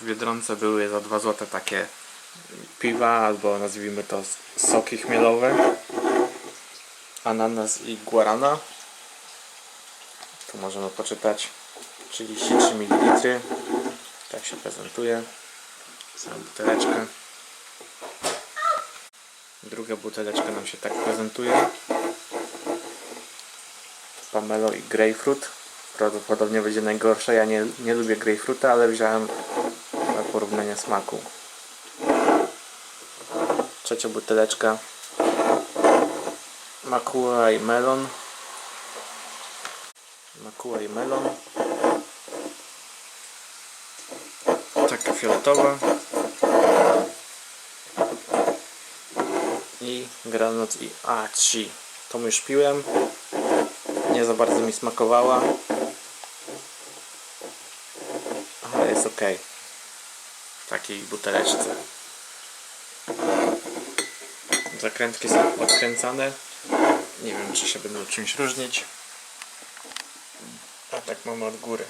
W Biedronce były za 2 zł takie piwa, albo nazwijmy to soki chmielowe. Ananas i guarana. Tu możemy poczytać 33 ml. Tak się prezentuje. Samą buteleczkę. Druga buteleczka nam się tak prezentuje. Pamelo i grapefruit. Prawdopodobnie będzie najgorsza. Ja nie, nie lubię grapefruita, ale wziąłem na porównanie smaku. Trzecia buteleczka. Makua i melon. Makua i melon. Taka fioletowa. I granat i aci. To już piłem. Nie za bardzo mi smakowała. Ale jest ok. Takiej buteleczce. Zakrętki są odkręcane. Nie wiem, czy się będą czymś różnić. A tak mamy od góry.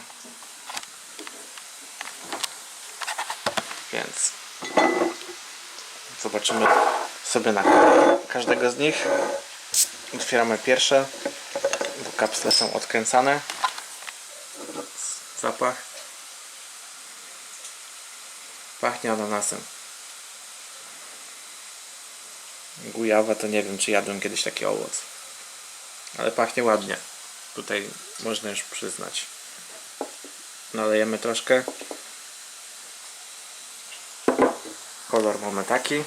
Więc zobaczymy sobie na każdego z nich. Otwieramy pierwsze, bo kapsle są odkręcane. Zapach. Pachnie ananasem. Gujawa to nie wiem, czy jadłem kiedyś taki owoc. Ale pachnie ładnie. Tutaj można już przyznać. Nalejemy troszkę. Kolor mamy taki.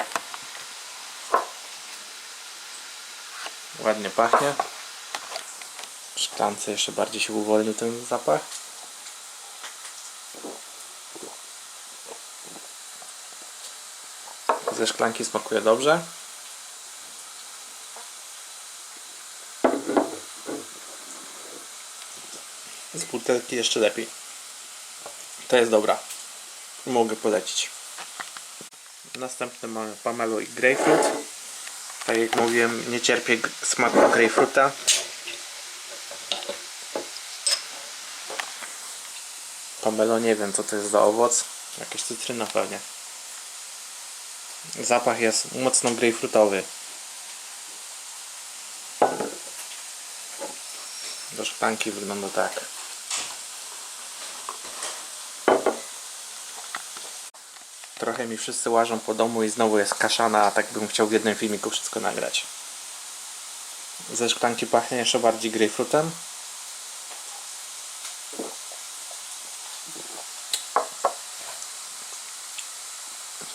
Ładnie pachnie. W szklance jeszcze bardziej się uwolnił ten zapach. Ze szklanki smakuje dobrze. Z butelki jeszcze lepiej. To jest dobra. Mogę polecić. Następny mamy Pamelo i Grapefruit. Tak jak mówiłem, nie cierpię smaku grapefruita. Pamelo nie wiem co to jest za owoc. Jakaś cytryna pewnie. Zapach jest mocno grapefruitowy. Do szklanki wygląda tak. Trochę mi wszyscy łażą po domu i znowu jest kaszana, a tak bym chciał w jednym filmiku wszystko nagrać. Ze szklanki pachnie jeszcze bardziej grapefruitem.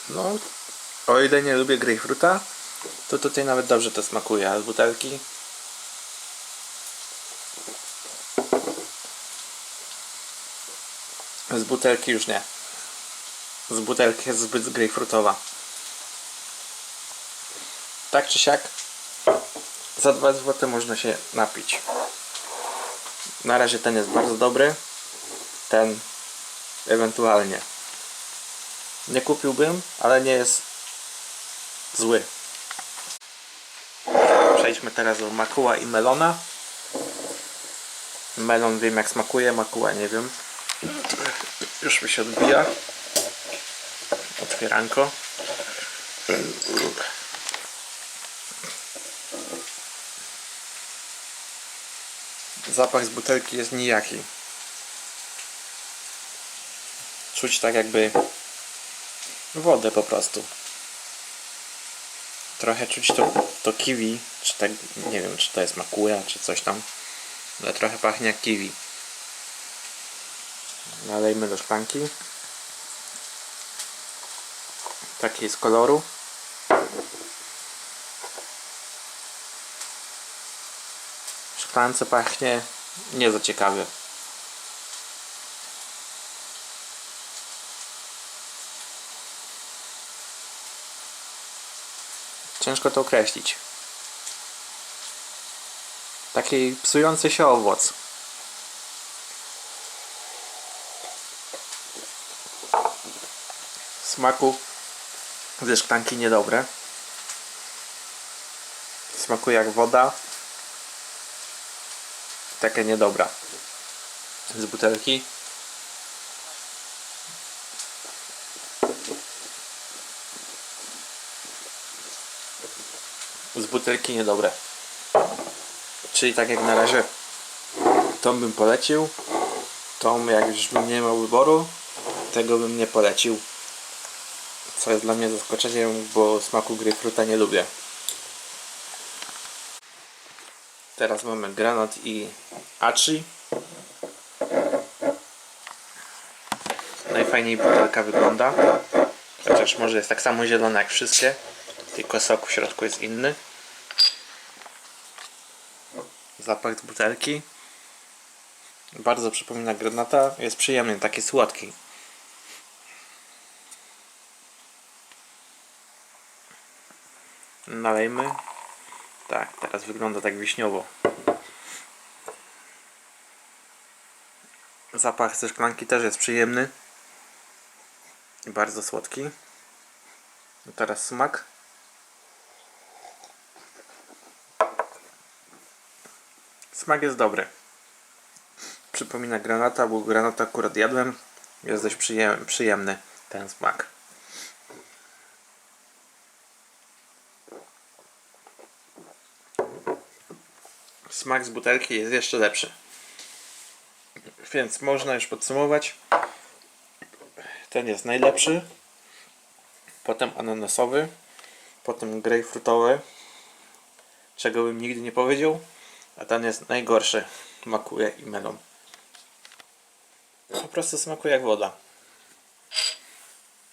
No, o ile nie lubię grapefruita, to tutaj nawet dobrze to smakuje, a z butelki z butelki już nie. Z butelki jest zbyt grapefruitowa. Tak czy siak, za 2 zł można się napić. Na razie ten jest bardzo dobry. Ten ewentualnie. Nie kupiłbym, ale nie jest zły. Przejdźmy teraz do makuła i melona. Melon wiem jak smakuje, makuła nie wiem. Już mi się odbija. Otwieranko. Zapach z butelki jest nijaki. Czuć tak jakby wodę po prostu. Trochę czuć to, to kiwi, czy tak, nie wiem, czy to jest makuja, czy coś tam. Ale trochę pachnie jak kiwi. Nalejmy do szklanki. Taki jest koloru. W szklance pachnie nie za ciekawie. Ciężko to określić. Taki psujący się owoc. Smaku ze szklanki niedobre. Smakuje jak woda. Takie niedobra. Z butelki. Z butelki niedobre. Czyli tak jak na razie tą bym polecił, tą jak już bym nie miał wyboru, tego bym nie polecił. Co jest dla mnie zaskoczeniem, bo smaku grejpfruta nie lubię. Teraz mamy granat i achi. Najfajniej butelka wygląda. Chociaż może jest tak samo zielona jak wszystkie, tylko sok w środku jest inny. Zapach z butelki. Bardzo przypomina granata. Jest przyjemny, taki słodki. Nalejmy. Tak, teraz wygląda tak wiśniowo. Zapach ze szklanki też jest przyjemny. I bardzo słodki. I teraz smak. Smak jest dobry. Przypomina granata, bo granata akurat jadłem. Jest dość przyjem- przyjemny ten smak. Smak z butelki jest jeszcze lepszy. Więc można już podsumować. Ten jest najlepszy. Potem ananasowy. Potem grejpfrutowy. Czego bym nigdy nie powiedział. A ten jest najgorszy. Smakuje i melon. Po prostu smakuje jak woda.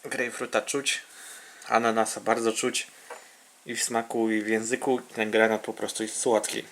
Grejpfruta czuć. Ananasa bardzo czuć. I w smaku i w języku. Ten granat po prostu jest słodki.